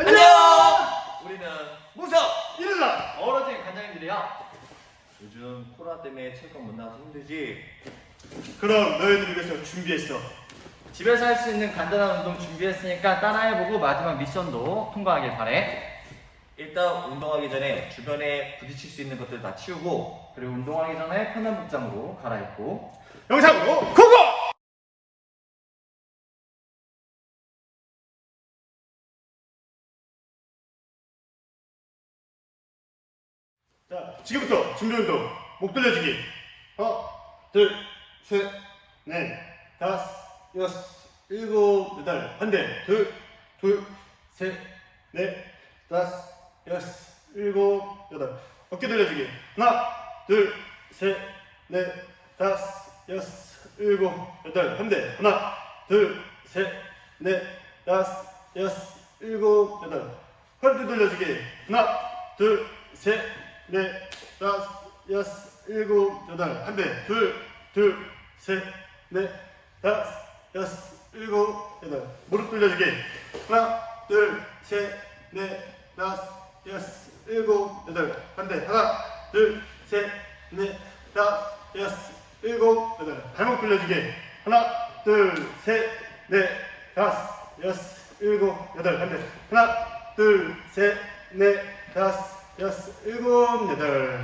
안녕! 우리는 무석 일어나. 어우러진 관장님들이야. 요즘 코로나 때문에 체육관 못 나와서 힘들지. 그럼 너희들을 위해서 준비했어. 집에서 할 수 있는 간단한 운동 준비했으니까 따라해보고 마지막 미션도 통과하길 바래. 일단 운동하기 전에 주변에 부딪힐 수 있는 것들 다 치우고 그리고 운동하기 전에 편한 복장으로 갈아입고 영상으로 고 자, 지금부터 준비 운동. 목 돌려주기. 하나, 둘, 셋, 넷, 다섯, 여섯, 일곱, 여덟. 반대. 둘, 둘, 셋, 넷, 다섯, 여섯, 일곱, 여덟. 어깨 돌려주기. 하나, 둘, 셋, 넷, 다섯, 여섯, 일곱, 여덟. 반대. 하나, 둘, 셋, 넷, 다섯, 여섯, 일곱, 여덟. 허리 돌려주기. 하나, 둘, 셋, 넷, 다섯, 여섯, 일곱, 여덟. 반대. 둘, 둘, 셋, 넷, 다섯, 여섯, 일곱, 여덟. 무릎 돌려주기. 하나, 둘, 셋, 넷, 다섯, 여섯, 일곱, 여덟. 반대. 하나, 둘, 셋, 넷, 다섯, 여섯, 일곱, 여덟. 발목 돌려주기. 하나, 둘, 셋, 넷, 다섯, 여섯, 일곱, 여덟. 반대. 하나, 둘, 셋, 넷, 다섯, 여섯, 일곱, 여덟.